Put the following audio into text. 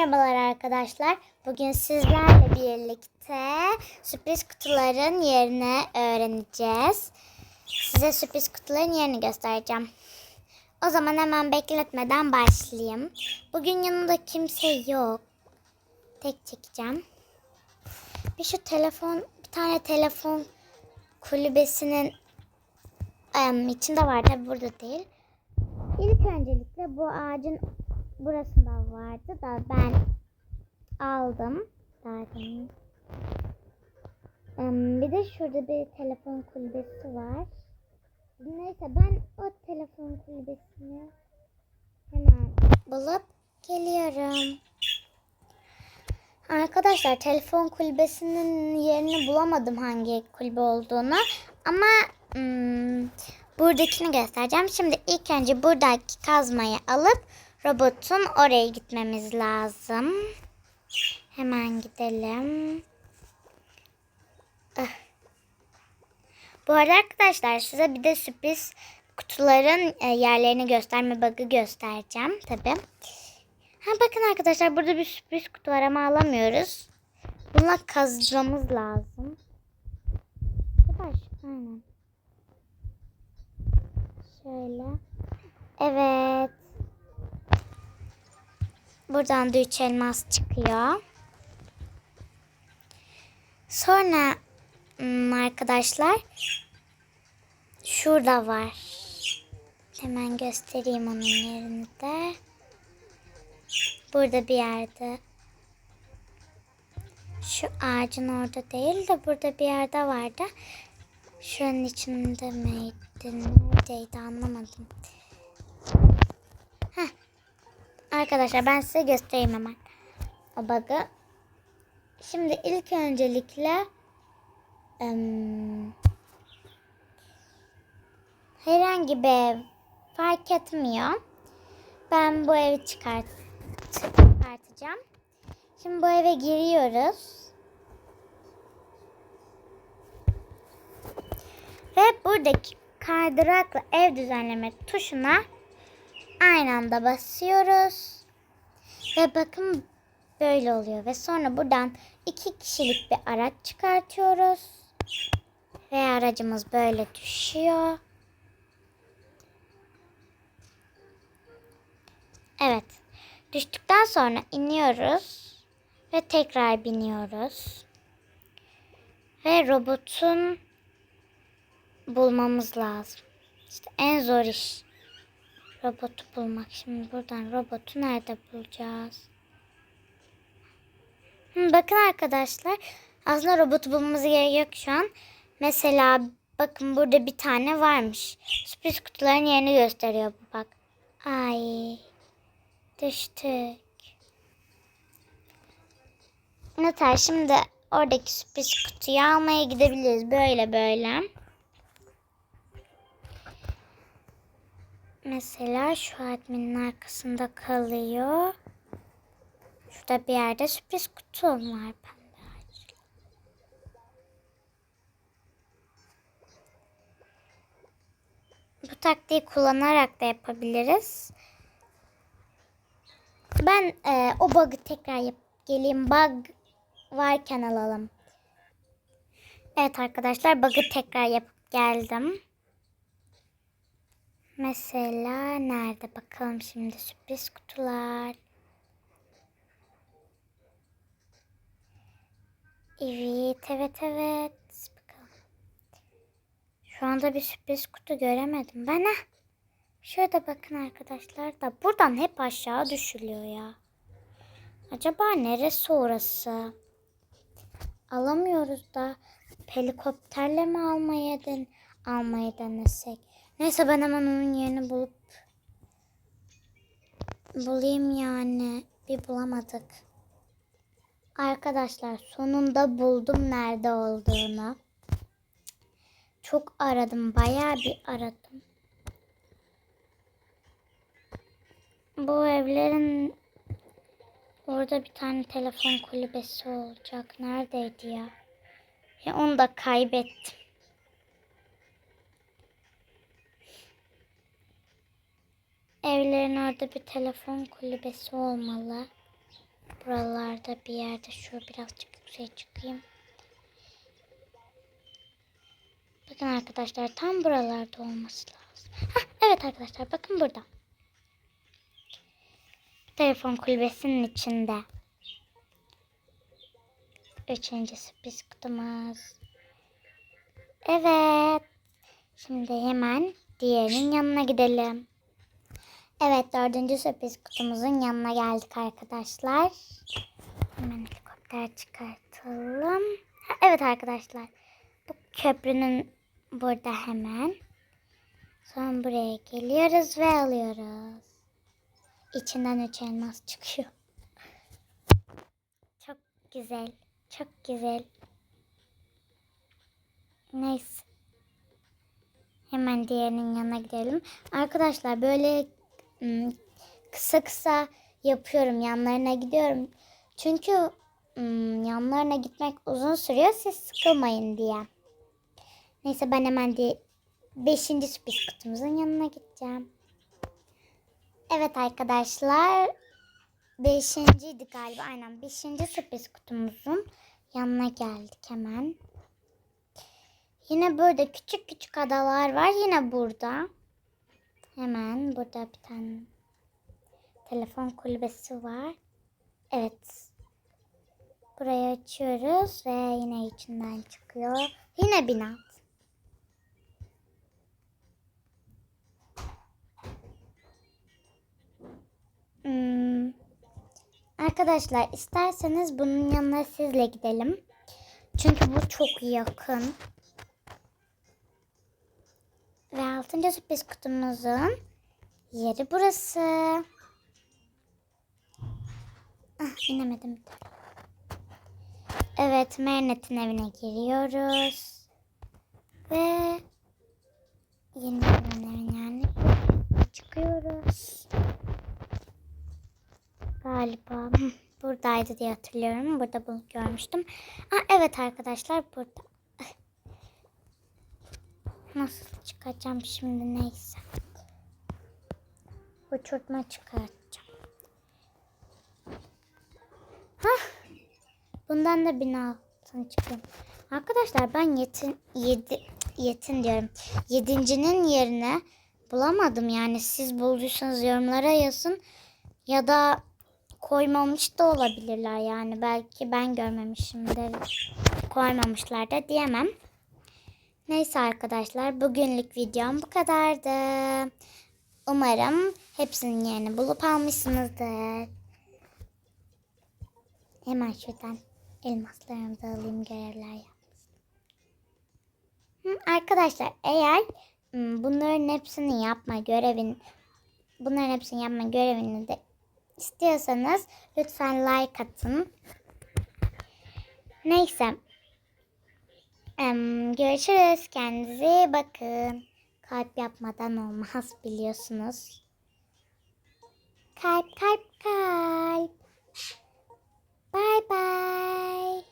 Merhabalar arkadaşlar. Bugün sizlerle birlikte sürpriz kutuların yerini öğreneceğiz. Size sürpriz kutuların yerini göstereceğim. O zaman hemen bekletmeden başlayayım. Bugün yanımda kimse yok. Tek çekeceğim. Bir şu telefon, bir tane telefon kulübesinin içinde var tabi burada değil. İlk öncelikle bu ağacın burasında vardı da ben aldım. Zaten. Bir de şurada bir telefon kulübesi var. Neyse ben o telefon kulübesini hemen bulup geliyorum. Arkadaşlar telefon kulübesinin yerini bulamadım hangi kulübe olduğunu. Ama hmm, buradakini göstereceğim. Şimdi ilk önce buradaki kazmayı alıp robotun oraya gitmemiz lazım. Hemen gidelim. Ah. Bu arada arkadaşlar size bir de sürpriz kutuların e, yerlerini gösterme bug'ı göstereceğim tabi. Ha bakın arkadaşlar burada bir sürpriz kutu var ama alamıyoruz. Bununla kazmamız lazım. Yavaş aynen. Şöyle. Evet. Buradan da üç elmas çıkıyor. Sonra hmm, arkadaşlar şurada var. Hemen göstereyim onun yerini de. Burada bir yerde. Şu ağacın orada değil de burada bir yerde vardı. Şuranın içinde miydi? Neredeydi anlamadım. Heh. Arkadaşlar ben size göstereyim hemen. O. Şimdi ilk öncelikle em, herhangi bir ev fark etmiyor. Ben bu evi çıkart çıkartacağım. Şimdi bu eve giriyoruz. Ve buradaki kaydırakla ev düzenleme tuşuna aynı anda basıyoruz. Ve bakın böyle oluyor. Ve sonra buradan iki kişilik bir araç çıkartıyoruz. Ve aracımız böyle düşüyor. Evet. Düştükten sonra iniyoruz. Ve tekrar biniyoruz. Ve robotun bulmamız lazım. İşte en zor iş. Robotu bulmak. Şimdi buradan robotu nerede bulacağız? Hı, bakın arkadaşlar. Aslında robotu bulmamız gerekiyor şu an. Mesela bakın burada bir tane varmış. Sürpriz kutuların yerini gösteriyor bu bak. Ay. Düştük. Yeter şimdi oradaki sürpriz kutuyu almaya gidebiliriz. Böyle böyle. Mesela şu adminin arkasında kalıyor. Şurada bir yerde sürpriz kutu var pembe ağaçlı. Bu taktiği kullanarak da yapabiliriz. Ben e, o bug'ı tekrar yap geleyim. Bug varken alalım. Evet arkadaşlar bug'ı tekrar yapıp geldim. Mesela nerede bakalım şimdi sürpriz kutular. Evet evet evet. Bakalım. Şu anda bir sürpriz kutu göremedim ben. Heh. Şurada bakın arkadaşlar da buradan hep aşağı düşülüyor ya. Acaba neresi orası? Alamıyoruz da helikopterle mi almaya den almayı denesek? Neyse ben hemen onun yerini bulup bulayım yani. Bir bulamadık. Arkadaşlar sonunda buldum nerede olduğunu. Çok aradım. Bayağı bir aradım. Bu evlerin orada bir tane telefon kulübesi olacak. Neredeydi ya? Ya onu da kaybettim. Evlerin orada bir telefon kulübesi olmalı. Buralarda bir yerde şu birazcık yükseğe çıkayım. Bakın arkadaşlar tam buralarda olması lazım. Hah, evet arkadaşlar bakın burada. Telefon kulübesinin içinde. Üçüncü sürpriz kutumuz. Evet. Şimdi hemen diğerinin yanına gidelim. Evet dördüncü sürpriz kutumuzun yanına geldik arkadaşlar. Hemen helikopter çıkartalım. Ha, evet arkadaşlar. Bu köprünün burada hemen. Sonra buraya geliyoruz ve alıyoruz. İçinden üç elmas çıkıyor. Çok güzel. Çok güzel. Neyse. Hemen diğerinin yanına gidelim. Arkadaşlar böyle kısa kısa yapıyorum. Yanlarına gidiyorum. Çünkü ım, yanlarına gitmek uzun sürüyor. Siz sıkılmayın diye. Neyse ben hemen de 5. sürpriz kutumuzun yanına gideceğim. Evet arkadaşlar. Beşinciydi galiba. Aynen. Beşinci sürpriz kutumuzun yanına geldik hemen. Yine burada küçük küçük adalar var. Yine burada. Hemen burada bir tane telefon kulübesi var. Evet. Burayı açıyoruz ve yine içinden çıkıyor. Yine bina. Hmm. Arkadaşlar isterseniz bunun yanına sizle gidelim. Çünkü bu çok yakın. Ve altıncı sürpriz kutumuzun yeri burası. Ah inemedim. Evet Mernet'in evine giriyoruz. Ve yeni evine yani çıkıyoruz. Galiba buradaydı diye hatırlıyorum. Burada bunu görmüştüm. Aa, evet arkadaşlar burada. Nasıl çıkacağım şimdi neyse. Uçurtma çıkartacağım. Hah. Bundan da bin altın çıkıyor. Arkadaşlar ben yetin, yedi, yetin diyorum. Yedincinin yerine bulamadım. Yani siz bulduysanız yorumlara yazın. Ya da koymamış da olabilirler yani. Belki ben görmemişimdir. Koymamışlar da diyemem. Neyse arkadaşlar bugünlük videom bu kadardı. Umarım hepsinin yerini bulup almışsınızdır. Hemen şuradan elmaslarımı da alayım görevler. Hı, Arkadaşlar eğer bunların hepsini yapma görevin bunların hepsini yapma görevini de istiyorsanız lütfen like atın. Neyse. Görüşürüz. Kendinize bakın. Kalp yapmadan olmaz biliyorsunuz. Kalp kalp kalp. Bye bye.